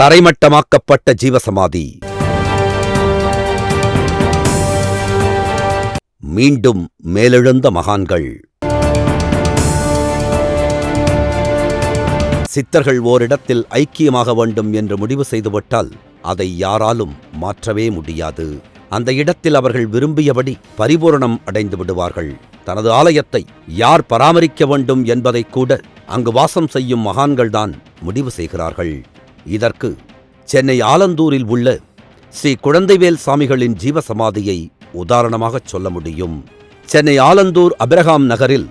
தரைமட்டமாக்கப்பட்ட ஜீவசமாதி. மீண்டும் மேலெழுந்த மகான்கள். சித்தர்கள் ஓரிடத்தில் ஐக்கியமாக வேண்டும் என்று முடிவு செய்துவிட்டால் அதை யாராலும் மாற்றவே முடியாது. அந்த இடத்தில் அவர்கள் விரும்பியபடி பரிபூரணம் அடைந்து விடுவார்கள். தனது ஆலயத்தை யார் பராமரிக்க வேண்டும் என்பதை கூட அங்கு வாசம் செய்யும் மகான்கள்தான் முடிவு செய்கிறார்கள். இதற்கு சென்னை ஆலந்தூரில் உள்ள ஸ்ரீ குழந்தைவேல் சாமிகளின் ஜீவசமாதியை உதாரணமாகச் சொல்ல முடியும். சென்னை ஆலந்தூர் அபிரகாம் நகரில்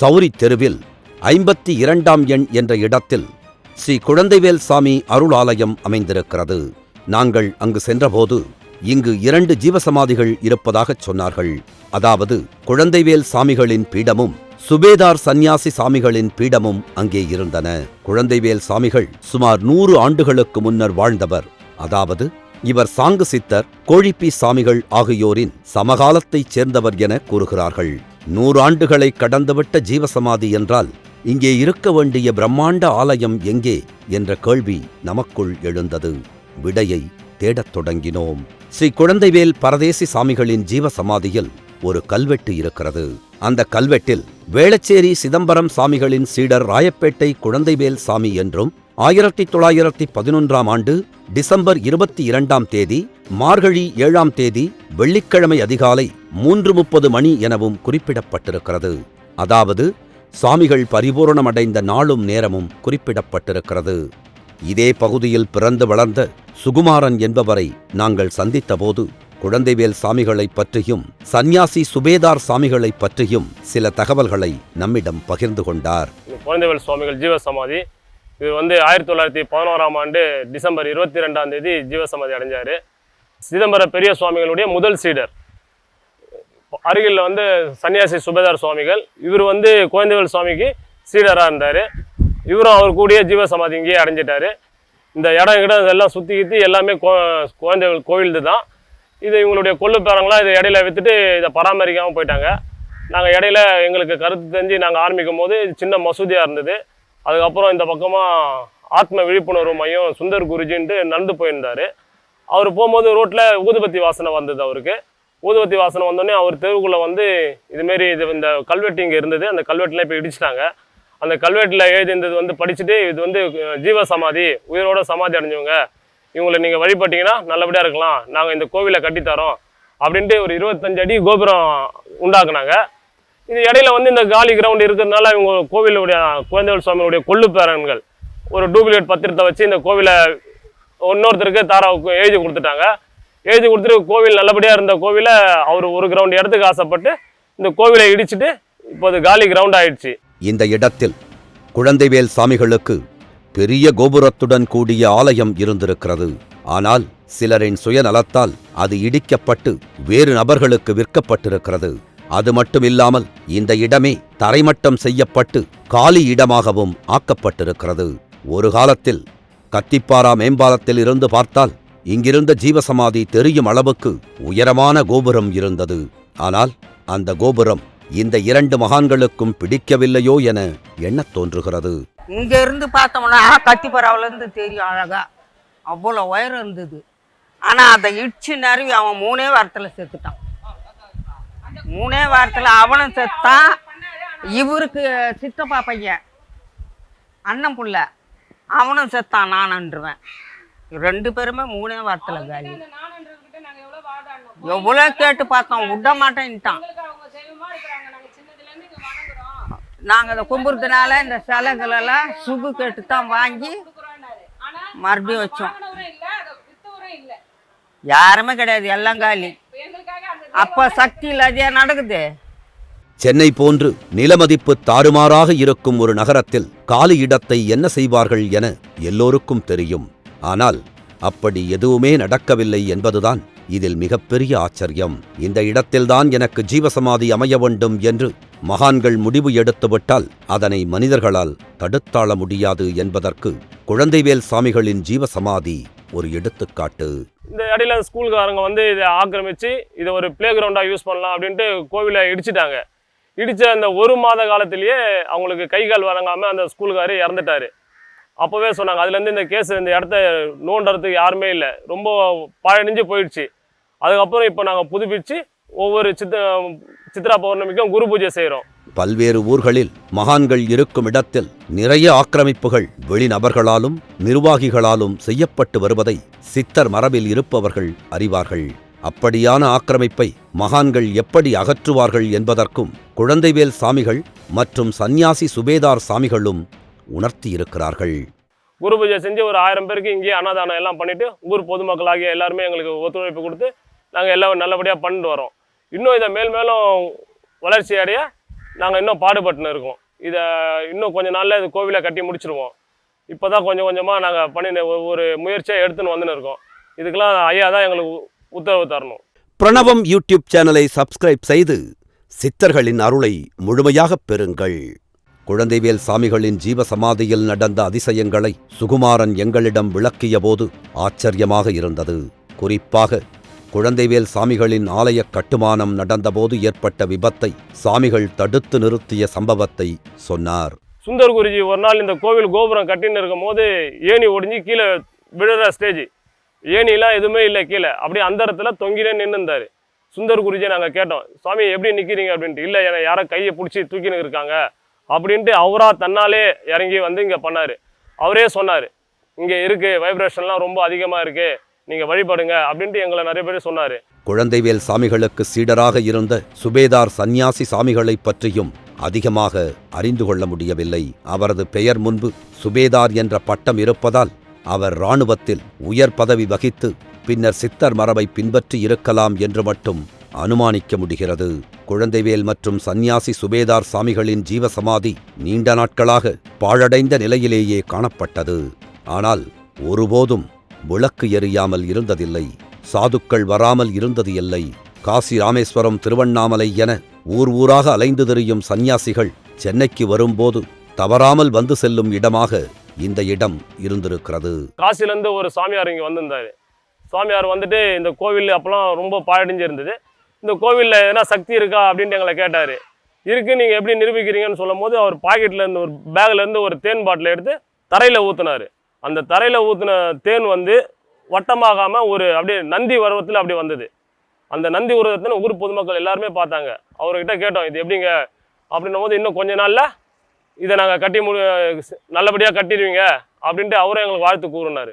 சௌரி தெருவில் ஐம்பத்தி இரண்டாம் எண் என்ற இடத்தில் ஸ்ரீ குழந்தைவேல் சாமி அருள் ஆலயம் அமைந்திருக்கிறது. நாங்கள் அங்கு சென்றபோது இங்கு இரண்டு ஜீவசமாதிகள் இருப்பதாகச் சொன்னார்கள். அதாவது குழந்தைவேல் சாமிகளின் பீடமும் சுபேதார் சந்நியாசி சாமிகளின் பீடமும் அங்கே இருந்தன. குழந்தைவேல் சாமிகள் சுமார் நூறு ஆண்டுகளுக்கு முன்னர் வாழ்ந்தவர். அதாவது இவர் சாங்கு சித்தர் கோழிப்பி சாமிகள் ஆகியோரின் சமகாலத்தைச் சேர்ந்தவர் என கூறுகிறார்கள். நூறாண்டுகளை கடந்துவிட்ட ஜீவசமாதி என்றால் இங்கே இருக்க வேண்டிய பிரம்மாண்ட ஆலயம் எங்கே? என்ற கேள்வி நமக்குள் எழுந்தது. விடையை தேடத் தொடங்கினோம். ஸ்ரீ குழந்தைவேல் பரதேசி சாமிகளின் ஜீவசமாதியில் ஒரு கல்வெட்டு இருக்கிறது. அந்த கல்வெட்டில் வேளச்சேரி சிதம்பரம் சாமிகளின் சீடர் ராயப்பேட்டை குழந்தைவேல் சாமி என்றும் ஆயிரத்தி தொள்ளாயிரத்தி பதினொன்றாம் ஆண்டு டிசம்பர் இருபத்தி இரண்டாம் தேதி மார்கழி ஏழாம் தேதி வெள்ளிக்கிழமை அதிகாலை மூன்று முப்பது மணி எனவும் குறிப்பிடப்பட்டிருக்கிறது. அதாவது சாமிகள் பரிபூரணமடைந்த நாளும் நேரமும் குறிப்பிடப்பட்டிருக்கிறது. இதே பகுதியில் பிறந்து வளர்ந்த சுகுமாரன் என்பவரை நாங்கள் சந்தித்தபோது குழந்தைவேல் சாமிகளைப் பற்றியும் சன்னியாசி சுபேதார் சாமிகளைப் பற்றியும் சில தகவல்களை நம்மிடம் பகிர்ந்து கொண்டார். குழந்தைவேல் சுவாமிகள் ஜீவசமாதி. இது வந்து ஆயிரத்தி தொள்ளாயிரத்தி பதினோராம் ஆண்டு டிசம்பர் இருபத்தி ரெண்டாம் தேதி ஜீவசமாதி அடைஞ்சார். சிதம்பர பெரிய சுவாமிகளுடைய முதல் சீடர். அருகில் வந்து சன்னியாசி சுபேதார் சுவாமிகள். இவர் வந்து குழந்தைவேல் சுவாமிக்கு சீடராக இருந்தார். இவரும் அவர் கூடிய ஜீவசமாதி இங்கேயே அடைஞ்சிட்டாரு. இந்த இடம் இடம் இதெல்லாம் சுற்றி கித்தி எல்லாமே கோ குழந்தைகள் கோவில்து தான் இது இவங்களுடைய கொள்ளு பேரங்களாம் இதை இடையில விற்றுட்டு இதை பராமரிக்காமல் போயிட்டாங்க. நாங்கள் இடையில எங்களுக்கு கருத்து தெரிஞ்சு நாங்கள் ஆரம்பிக்கும் போது இது சின்ன மசூதியாக இருந்தது. அதுக்கப்புறம் இந்த பக்கமாக ஆத்ம விழிப்புணர்வு மையம் சுந்தர் குருஜின்ட்டு நடந்து போயிருந்தார். அவர் போகும்போது ரோட்டில் ஊதுபத்தி வாசனை வந்தது அவருக்கு. ஊதுபத்தி வாசனை வந்தோடனே அவர் தெருவுக்குள்ளே வந்து இதுமாரி இது இந்த கல்வெட்டு இங்கே இருந்தது. அந்த கல்வெட்டில் இப்போ இடிச்சிட்டாங்க. அந்த கல்வெட்டில் எழுதியிருந்தது வந்து படிச்சுட்டு இது வந்து ஜீவ சமாதி உயிரோட சமாதி அடைஞ்சவங்க. இவங்களை நீங்கள் வழிபட்டீங்கன்னா நல்லபடியாக இருக்கலாம். நாங்கள் இந்த கோவிலை கட்டித்தரோம் அப்படின்ட்டு ஒரு இருபத்தஞ்சு அடி கோபுரம் உண்டாக்குனாங்க. இது இடையில வந்து இந்த காலி கிரவுண்ட் இருக்கிறதுனால இவங்க கோவிலுடைய குழந்தைகள் சுவாமியுடைய கொள்ளு பேரன்கள் ஒரு டூப்ளிகேட் பத்திரத்தை வச்சு இந்த கோவிலை இன்னொருத்தருக்கு தாராவுக்கு எழுதி கொடுத்துட்டாங்க. எழுதி கொடுத்துட்டு கோவில் நல்லபடியாக இருந்த கோவிலை அவர் ஒரு கிரவுண்ட் இடத்துக்கு ஆசைப்பட்டு இந்த கோவிலை இடிச்சிட்டு இப்போது காலி கிரவுண்ட் ஆயிடுச்சு. இந்த இடத்தில் குழந்தைவேல் சாமிகளுக்கு பெரிய கோபுரத்துடன் கூடிய ஆலயம் இருந்திருக்கிறது. ஆனால் சிலரின் சுயநலத்தால் அது இடிக்கப்பட்டு வேறு நபர்களுக்கு விற்கப்பட்டிருக்கிறது. அது மட்டுமில்லாமல் இந்த இடமே தரைமட்டம் செய்யப்பட்டு காலி இடமாகவும் ஆக்கப்பட்டிருக்கிறது. ஒரு காலத்தில் கத்திப்பாரா மேம்பாலத்தில் இருந்து பார்த்தால் இங்கிருந்த ஜீவசமாதி தெரியும் அளவுக்கு உயரமான கோபுரம் இருந்தது. ஆனால் அந்த கோபுரம் இந்த இரண்டு மகான்களுக்கும் பிடிக்கவில்லையோ என எண்ணத் தோன்றுகிறது. இங்க இருந்து பார்த்தோம்னா கத்திப்பறாவுல இருந்து தெரியும் அழகா. அவ்வளோ உயரம் இருந்தது. ஆனா அதை இடிச்சு நறுவி அவன் மூணே வாரத்துல செத்துட்டான். மூணே வாரத்துல அவனும் செத்தான். இவருக்கு சித்தப்பா பையன் அண்ணன் புள்ள அவனும் செத்தான் நான் அன்றுவேன் ரெண்டு பேருமே மூணே வாரத்துல காலி. எவ்வளோ கேட்டு பார்த்தோம் விட மாட்டேன்ட்டான் நாங்கள் அதை கும்பிட்றதுனால இந்த சிலைகளெல்லாம் சுகு கேட்டு தான் வாங்கி மறுபடியும் வச்சோம். யாருமே கிடையாது எல்லாம் காலி. அப்போ சக்தி இல்லாதையா நடக்குது? சென்னை போன்று நிலமதிப்பு தாறுமாறாக இருக்கும் ஒரு நகரத்தில் காலி இடத்தை என்ன செய்வார்கள் என எல்லோருக்கும் தெரியும். ஆனால் அப்படி எதுவுமே நடக்கவில்லை என்பதுதான் இதில் மிகப்பெரிய ஆச்சரியம். இந்த இடத்தில்தான் எனக்கு ஜீவசமாதி அமைய வேண்டும் என்று மகான்கள் முடிவு எடுத்துவிட்டால் அதனை மனிதர்களால் தடுத்தாள முடியாது என்பதற்கு குழந்தைவேல் சாமிகளின் ஜீவசமாதி ஒரு எடுத்துக்காட்டு. இந்த இடையில ஸ்கூல்காரங்க வந்து இதை ஆக்கிரமிச்சு இதை ஒரு பிளே கிரவுண்டாக யூஸ் பண்ணலாம் அப்படின்ட்டு கோவிலை இடிச்சிட்டாங்க. இடித்த அந்த ஒரு மாத காலத்திலேயே அவங்களுக்கு கை கால் வழங்காமல் அந்த ஸ்கூலுக்காரர் இறந்துட்டாரு. அப்போவே சொன்னாங்க. அதுலேருந்து இந்த கேஸ் இந்த இடத்த நோண்டுறதுக்கு யாருமே இல்லை. ரொம்ப பழனிஞ்சு போயிடுச்சு. அதுக்கப்புறம் இப்போ நாங்கள் புதுப்பிச்சு ஒவ்வொரு சித்த சித்ரா பௌர்ணமிக்கும் குரு பூஜை செய்கிறோம் பல்வேறு ஊர்களில் மகான்கள் இருக்கும் இடத்தில் நிறைய ஆக்கிரமிப்புகள் வெளிநபர்களாலும் நிர்வாகிகளாலும் செய்யப்பட்டு வருவதை சித்தர் மரபில் இருப்பவர்கள் அறிவார்கள். அப்படியான ஆக்கிரமிப்பை மகான்கள் எப்படி அகற்றுவார்கள் என்பதற்கும் குழந்தைவேல் சாமிகள் மற்றும் சந்நியாசி சுபேதார் சாமிகளும் உணர்த்தியிருக்கிறார்கள். குரு பூஜை செஞ்சு ஒரு ஆயிரம் பேருக்கு இங்கேயே அன்னதானம் எல்லாம் பண்ணிட்டு ஊர் பொதுமக்களாகிய எல்லாருமே எங்களுக்கு ஒத்துழைப்பு கொடுத்து நாங்கள் எல்லாம் நல்லபடியாக பண்ணிட்டு வரோம். இன்னும் இதை மேல் மேலும் வளர்ச்சி அடைய நாங்கள் இன்னும் பாடுபட்டுன்னு இருக்கோம். இதை இன்னும் கொஞ்ச நாளில் இது கோவிலை கட்டி முடிச்சிருவோம். இப்போ தான் கொஞ்சம் கொஞ்சமாக நாங்கள் பண்ணி ஒரு முயற்சியாக எடுத்துன்னு வந்துன்னு இருக்கோம். இதுக்கெல்லாம் ஐயா தான் எங்களுக்கு உத்தரவு தரணும். பிரணவம் யூடியூப் சேனலை சப்ஸ்கிரைப் செய்து சித்தர்களின் அருளை முழுமையாகப் பெறுங்கள். குழந்தைவேல் சாமிகளின் ஜீவசமாதியில் நடந்த அதிசயங்களை சுகுமாரன் எங்களிடம் விளக்கியபோது ஆச்சரியமாக இருந்தது. குறிப்பாக குழந்தைவேல் சாமிகளின் ஆலய கட்டுமானம் நடந்தபோது ஏற்பட்ட விபத்தை சாமிகள் தடுத்து நிறுத்திய சம்பவத்தை சொன்னார். சுந்தர் குருஜி ஒரு நாள் இந்த கோவில் கோபுரம் கட்டின்னு இருக்கும் போது ஏணி ஒடிஞ்சு கீழே விழுற ஸ்டேஜ் ஏணிலாம் எதுவுமே இல்லை கீழே. அப்படியே அந்த இடத்துல தொங்கினே நின்று இருந்தார் சுந்தர் குருஜியை நாங்கள் கேட்டோம் சுவாமி எப்படி நிற்கிறீங்க அப்படின்ட்டு இல்லை என்னை யாரோ கையை பிடிச்சி தூக்கின்னு இருக்காங்க. அப்படின்ட்டு அவராக தன்னாலே இறங்கி வந்து இங்கே பண்ணார். அவரே சொன்னார் இங்கே இருக்குது வைப்ரேஷன்லாம் ரொம்ப அதிகமாக இருக்குது நீங்கள் வழிபடுங்க அப்படின்ட்டு எங்களை நிறைய பேர் சொன்னார். குழந்தைவேல் சாமிகளுக்கு சீடராக இருந்த சுபேதார் சந்நியாசி சாமிகளை பற்றியும் அதிகமாக அறிந்து கொள்ள முடியவில்லை. அவரது பெயர் முன்பு சுபேதார் என்ற பட்டம் இருப்பதால் அவர் இராணுவத்தில் உயர் பதவி வகித்து பின்னர் சித்தர் மரபை பின்பற்றி இருக்கலாம் என்று மட்டும் அனுமானிக்க முடிகிறது. குழந்தைவேல் மற்றும் சந்நியாசி சுபேதார் சாமிகளின் ஜீவசமாதி நீண்ட நாட்களாக பாழடைந்த நிலையிலேயே காணப்பட்டது. ஆனால் ஒருபோதும் விளக்கு எரியாமல் இருந்ததில்லை. சாதுக்கள் வராமல் இருந்தது இல்லை காசி ராமேஸ்வரம் திருவண்ணாமலை என ஊர் ஊராக அலைந்து திரியும் சந்நியாசிகள் சென்னைக்கு வரும்போது தவறாமல் வந்து செல்லும் இடமாக இந்த இடம் இருந்திருக்கிறது. காசிலேருந்து ஒரு சாமியார் இங்கே வந்திருந்தாரு. சாமியார் வந்துட்டு இந்த கோவில் அப்போலாம் ரொம்ப பாழடைஞ்சு இருந்தது இந்த கோவிலில் எதனா சக்தி இருக்கா அப்படின்ட்டு எங்களை கேட்டார். இருக்கு நீங்கள் எப்படி நிரூபிக்கிறீங்கன்னு சொல்லும் போது அவர் பாக்கெட்லேருந்து ஒரு பேக்லேருந்து ஒரு தேன் பாட்டில் எடுத்து தரையில் ஊற்றினார் அந்த தரையில் ஊற்றின தேன் வந்து வட்டமாகாமல் ஒரு அப்படியே நந்தி உருவத்தில் அப்படி வந்தது. அந்த நந்தி உருவத்தில் ஊர் பொதுமக்கள் எல்லாருமே பார்த்தாங்க. அவர்கிட்ட கேட்டோம் இது எப்படிங்க? அப்படின்னும் போது இன்னும் கொஞ்ச நாளில் இதை நாங்கள் கட்டி மு நல்லபடியாக கட்டிடுவீங்க அப்படின்ட்டு அவரும் எங்களுக்கு வாழ்த்து கூறினார்.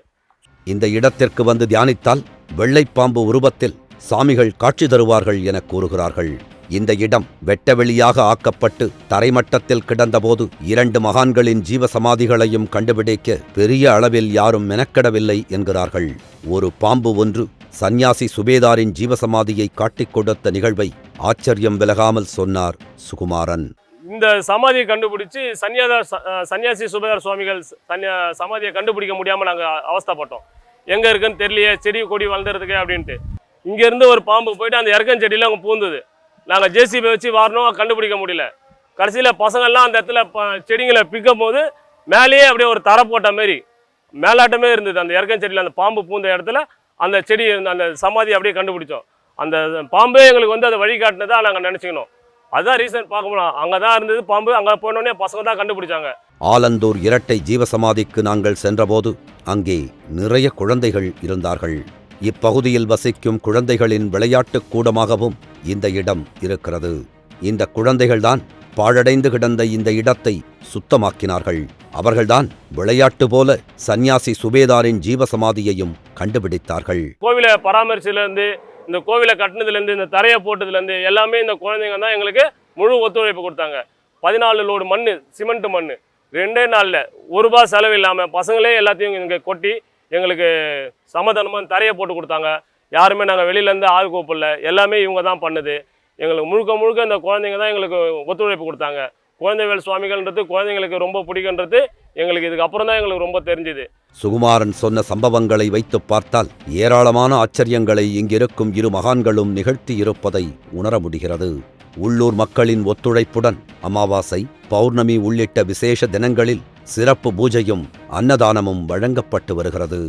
இந்த இடத்திற்கு வந்து தியானித்தால் வெள்ளைப்பாம்பு உருவத்தில் சாமிகள் காட்சி தருவார்கள் என கூறுகிறார்கள். இந்த இடம் வெட்டவெளியாக ஆக்கப்பட்டு தரைமட்டத்தில் கிடந்தபோது இரண்டு மகான்களின் ஜீவசமாதிகளையும் கண்டுபிடிக்க பெரிய அளவில் யாரும் மெனக்கெடவில்லை என்கிறார்கள். ஒரு பாம்பு ஒன்று சந்நியாசி சுபேதாரின் ஜீவசமாதியை காட்டிக் கொடுத்த நிகழ்வை ஆச்சரியம் விலகாமல் சொன்னார் சுகுமாரன். இந்த சமாதியை கண்டுபிடிச்சு சன்னியாதார் சன்னியாசி சுபேதார் சுவாமிகள் சன்னியா சமாதியை கண்டுபிடிக்க முடியாமல் நாங்கள் அவஸ்தைப்பட்டோம். எங்கே இருக்குன்னு தெரியலையே செடி கொடி வளர்ந்துறதுக்கு அப்படின்ட்டு. இங்கேருந்து ஒரு பாம்பு போயிட்டு அந்த இறக்கஞ்செடியில் அங்கே பூந்துது. நாங்கள் ஜேசிபி வச்சு வரணும் கண்டுபிடிக்க முடியல. கடைசியில் பசங்கள்லாம் அந்த இடத்துல ப செடிங்களை பிக்கும் போது மேலேயே அப்படியே ஒரு தரை போட்ட மாரி மேலாட்டமே இருந்தது. அந்த இறக்கஞ்செடியில் அந்த பாம்பு பூந்த இடத்துல அந்த செடி இருந்த அந்த சமாதி அப்படியே கண்டுபிடிச்சோம். அந்த பாம்பே எங்களுக்கு வந்து அதை வழிகாட்டினதாக நாங்கள் நினச்சிக்கணும். அதுதான் ரீசன் பார்க்க முடியும் அங்கே தான் இருந்தது பாம்பு அங்கே போனோடனே பசங்க தான் கண்டுபிடிச்சாங்க. ஆலந்தூர் இரட்டை ஜீவசமாதிக்கு நாங்கள் சென்றபோது அங்கே நிறைய குழந்தைகள் இருந்தார்கள். இப்பகுதியில் வசிக்கும் குழந்தைகளின் விளையாட்டுக் கூடமாகவும் இந்த இடம் இருக்கிறது. இந்த குழந்தைகள்தான் பாழடைந்து கிடந்த இந்த இடத்தை சுத்தமாக்கினார்கள். அவர்கள்தான் விளையாட்டு போல சன்னியாசி சுபேதாரின் ஜீவசமாதியையும் கண்டுபிடித்தார்கள். கோவிலை பராமரிச்சிலேருந்து இந்த கோவிலை கட்டினதுலேருந்து இந்த தரையை போட்டதுலேருந்து எல்லாமே இந்த குழந்தைங்க தான் எங்களுக்கு முழு ஒத்துழைப்பு கொடுத்தாங்க. பதினாலு லோடு மண் சிமெண்ட் மண் ரெண்டே நாளில் ஒரு ரூபா செலவு இல்லாமல் பசங்களே எல்லாத்தையும் இங்கே கொட்டி எங்களுக்கு சமதனமாக தரையை போட்டு கொடுத்தாங்க. யாருமே நாங்கள் வெளியிலேருந்து ஆள் கூப்பிடல. எல்லாமே இவங்க தான் பண்ணுது. எங்களுக்கு முழுக்க முழுக்க இந்த குழந்தைங்க தான் எங்களுக்கு ஒத்துழைப்பு கொடுத்தாங்க. குழந்தைவேல் சுவாமிகள்ன்றது குழந்தைங்களுக்கு ரொம்ப பிடிக்குன்றது எங்களுக்கு இதுக்கப்புறம் தான் எங்களுக்கு ரொம்ப தெரிஞ்சுது. சுகுமாரன் சொன்ன சம்பவங்களை வைத்து பார்த்தால் ஏராளமான ஆச்சரியங்களை இங்கிருக்கும் இரு மகான்களும் நிகழ்த்தி இருப்பதை உணர முடிகிறது. உள்ளூர் மக்களின் ஒத்துழைப்புடன் அமாவாசை பௌர்ணமி உள்ளிட்ட விசேஷ தினங்களில் சிறப்பு பூஜையும் அன்னதானமும் வழங்கப்பட்டு வருகிறது.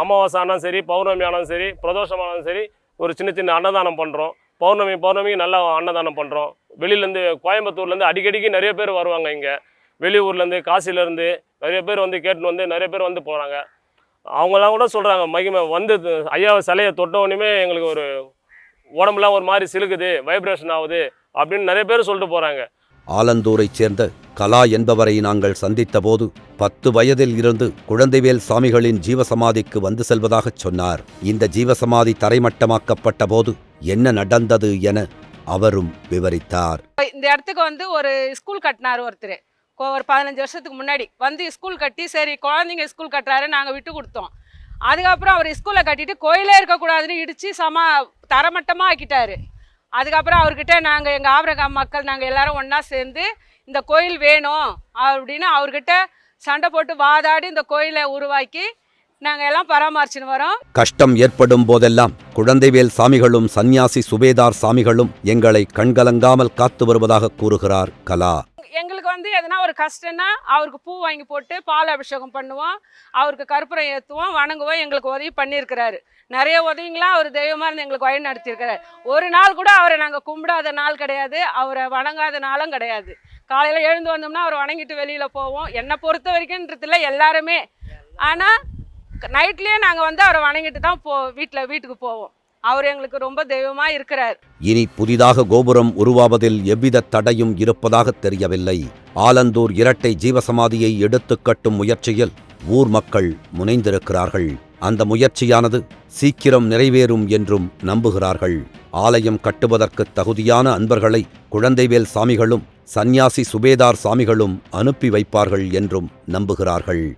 அமாவாசை ஆனாலும் சரி பௌர்ணமி ஆனாலும் சரி பிரதோஷம் ஆனாலும் சரி ஒரு சின்ன சின்ன அன்னதானம் பண்ணுறோம் பௌர்ணமி பௌர்ணமிக்கு நல்லா அன்னதானம் பண்ணுறோம் வெளியிலேருந்து கோயம்புத்தூர்லேருந்து அடிக்கடிக்கு நிறைய பேர் வருவாங்க இங்கே. வெளியூர்லேருந்து காசிலேருந்து நிறைய பேர் வந்து கேட்டுன்னு வந்து நிறைய பேர் வந்து போகிறாங்க அவங்களாம் கூட சொல்கிறாங்க மகிமை வந்து ஐயா சிலையை தொட்ட உடனே எங்களுக்கு ஒரு உடம்புலாம் ஒரு மாதிரி சிலுக்குது வைப்ரேஷன் ஆகுது அப்படின்னு நிறைய பேர் சொல்லிட்டு போகிறாங்க ஆலந்தூரைச் சேர்ந்த கலா என்பவரை நாங்கள் சந்தித்தபோது பத்து வயதில் இருந்து குழந்தைவேல் சாமிகளின் ஜீவசமாதிக்கு வந்து செல்வதாகச் சொன்னார். இந்த ஜீவசமாதி தரைமட்டமாக்கப்பட்ட போது என்ன நடந்தது என அவரும் விவரித்தார். இந்த இடத்துக்கு வந்து ஒரு ஸ்கூல் கட்டினார் ஒருத்தர். ஒரு பதினஞ்சு வருஷத்துக்கு முன்னாடி. வந்து ஸ்கூல் கட்டி சரி குழந்தைங்க ஸ்கூல் கட்டுறாரு நாங்கள் விட்டு கொடுத்தோம். அதுக்கப்புறம் அவர் ஸ்கூலை கட்டிட்டு கோயிலே இருக்கக்கூடாதுன்னு இடித்து சம தரமட்டமாக ஆக்கிட்டாரு. அதுக்கப்புறம் அவர்கிட்ட நாங்கள் எங்கள் ஆபரகம் மக்கள் நாங்கள் எல்லாரும் ஒன்றா சேர்ந்து இந்த கோயில் வேணும் அப்படின்னு அவர்கிட்ட சண்டை போட்டு வாதாடி இந்த கோயிலை உருவாக்கி நாங்கள் எல்லாம் பராமரிச்சுன்னு வரோம். கஷ்டம் ஏற்படும் போதெல்லாம் குழந்தைவேல் சாமிகளும் சந்நியாசி சுபேதார் சாமிகளும் எங்களை கண்கலங்காமல் காத்து வருவதாக கூறுகிறார் கலா. எங்களுக்கு வந்து எதனா ஒரு கஷ்டம்னா அவருக்கு பூ வாங்கி போட்டு பால் அபிஷேகம் பண்ணுவோம். அவருக்கு கற்பூரம் ஏற்றுவோம் வணங்குவோம் எங்களுக்கு உதவி பண்ணியிருக்கிறாரு. நிறைய உதவிங்களாம் அவர் தெய்வமாக இருந்து எங்களுக்கு வழி நடத்தியிருக்கிறார். ஒரு நாள் கூட அவரை நாங்கள் கும்பிடாத நாள் கிடையாது அவரை வணங்காத நாளும் கிடையாது. காலையில் எழுந்து வந்தோம்னா அவரை வணங்கிட்டு வெளியில் போவோம். என்னை பொறுத்த வரைக்கும்ன்றதுல எல்லாருமே. ஆனால் நைட்லேயே நாங்கள் வந்து அவரை வணங்கிட்டு தான் போ வீட்டில் வீட்டுக்கு போவோம். அவர் எங்களுக்கு ரொம்ப தெய்வமா இருக்கிறார். இனி புதிதாக கோபுரம் உருவாவதில் எவ்வித தடையும் இருப்பதாக தெரியவில்லை. ஆலந்தூர் இரட்டை ஜீவசமாதியை எடுத்துக் கட்டும் முயற்சியில் ஊர் மக்கள் முனைந்திருக்கிறார்கள். அந்த முயற்சியானது சீக்கிரம் நிறைவேறும் என்றும் நம்புகிறார்கள். ஆலயம் கட்டுவதற்கு தகுதியான அன்பர்களை குழந்தைவேல் சாமிகளும் சந்நியாசி சுபேதார் சாமிகளும் அனுப்பி வைப்பார்கள் என்றும் நம்புகிறார்கள்.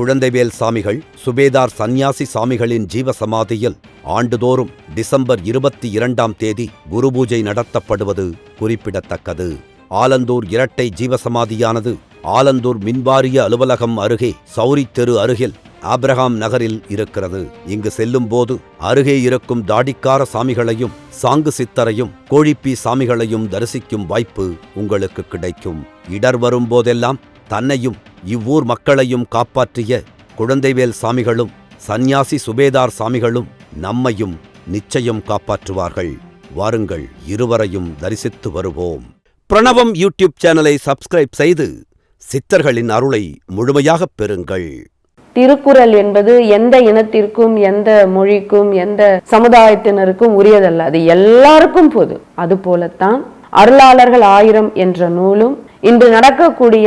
குழந்தைவேல் சாமிகள் சுபேதார் சந்நியாசி சாமிகளின் ஜீவசமாதியில் ஆண்டுதோறும் டிசம்பர் இருபத்தி இரண்டாம் தேதி குருபூஜை நடத்தப்படுவது குறிப்பிடத்தக்கது. ஆலந்தூர் இரட்டை ஜீவசமாதியானது ஆலந்தூர் மின்வாரிய அலுவலகம் அருகே சௌரி தெரு அருகில் ஆப்ரஹாம் நகரில் இருக்கிறது. இங்கு செல்லும்போது அருகே இருக்கும் தாடிக்கார சாமிகளையும் சாங்கு சித்தரையும் கோழிப்பி சாமிகளையும் தரிசிக்கும் வாய்ப்பு உங்களுக்கு கிடைக்கும். இடர் வரும்போதெல்லாம் தன்னையும் இவ்வூர் மக்களையும் காப்பாற்றிய குழந்தைவேல் சாமிகளும் சந்நியாசி சுபேதார் சாமிகளும் நம்மையும் நிச்சயம் காப்பாற்றுவார்கள். வாருங்கள் இருவரையும் தரிசித்து வருவோம். பிரணவம் யூடியூப் சேனலை சப்ஸ்கிரைப் செய்து சித்தர்களின் அருளை முழுமையாக பெறுங்கள். திருக்குறள் என்பது எந்த இனத்திற்கும் எந்த மொழிக்கும் எந்த சமுதாயத்தினருக்கும் உரியதல்ல. அது எல்லாருக்கும் பொது அது போலத்தான் அருளாளர்கள் ஆயிரம் என்ற நூலும் இன்று நடக்கக்கூடிய